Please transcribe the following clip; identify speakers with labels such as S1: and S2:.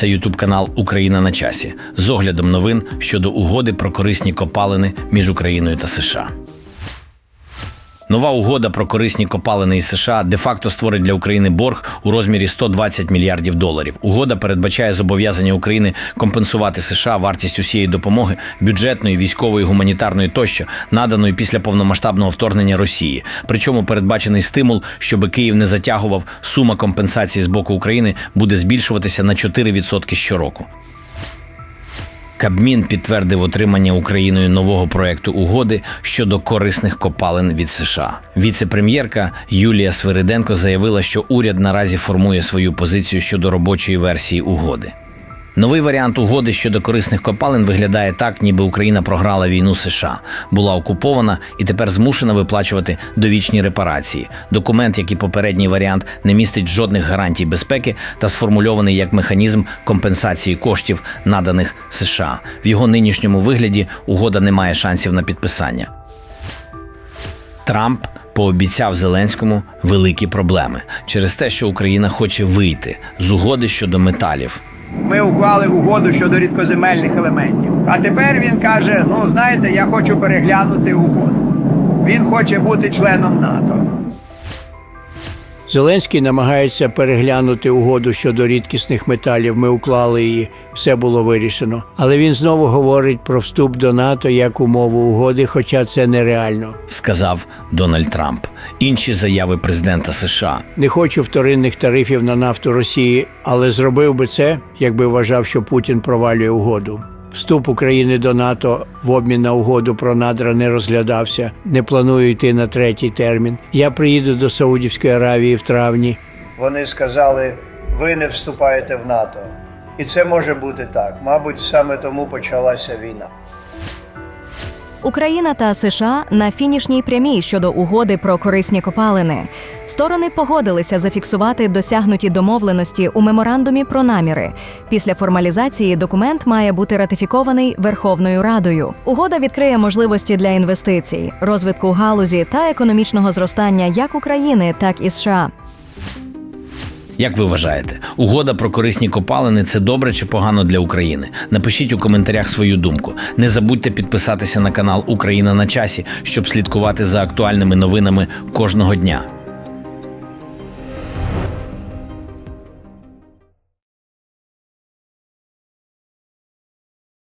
S1: Це Ютуб канал Україна на часі з оглядом новин щодо угоди про корисні копалини між Україною та США. Нова угода про корисні копалини із США де-факто створить для України борг у розмірі 120 мільярдів доларів. Угода передбачає зобов'язання України компенсувати США вартість усієї допомоги бюджетної, військової, гуманітарної тощо наданої після повномасштабного вторгнення Росії. Причому передбачений стимул, щоб Київ не затягував сума компенсації з боку України буде збільшуватися на 4% щороку. Кабмін підтвердив отримання Україною нового проекту угоди щодо корисних копалин від США. Віце-прем'єрка Юлія Свириденко заявила, що уряд наразі формує свою позицію щодо робочої версії угоди. Новий варіант угоди щодо корисних копалин виглядає так, ніби Україна програла війну США, була окупована і тепер змушена виплачувати довічні репарації. Документ, як і попередній варіант, не містить жодних гарантій безпеки та сформульований як механізм компенсації коштів, наданих США. В його нинішньому вигляді угода не має шансів на підписання. Трамп пообіцяв Зеленському великі проблеми через те, що Україна хоче вийти з угоди щодо металів.
S2: Ми уклали угоду щодо рідкоземельних елементів. А тепер він каже: ну знаєте, я хочу переглянути угоду. Він хоче бути членом НАТО.
S3: Зеленський намагається переглянути угоду щодо рідкісних металів. Ми уклали її, все було вирішено. Але він знову говорить про вступ до НАТО як умову угоди, хоча це нереально.
S1: сказав Дональд Трамп. Інші заяви президента США.
S3: Не хочу вторинних тарифів на нафту Росії, але зробив би це, якби вважав, що Путін провалює угоду. Вступ України до НАТО в обмін на угоду про надра не розглядався. Не планую йти на третій термін. Я приїду до Саудівської Аравії в травні.
S2: Вони сказали: ви не вступаєте в НАТО. І це може бути так. Мабуть, саме тому почалася війна.
S4: Україна та США на фінішній прямій щодо угоди про корисні копалини. Сторони погодилися зафіксувати досягнуті домовленості у меморандумі про наміри. Після формалізації документ має бути ратифікований Верховною Радою. Угода відкриє можливості для інвестицій, розвитку галузі та економічного зростання як України, так і США.
S1: Як ви вважаєте, угода про корисні копалини це добре чи погано для України? Напишіть у коментарях свою думку. Не забудьте підписатися на канал Україна на часі, щоб слідкувати за актуальними новинами кожного дня.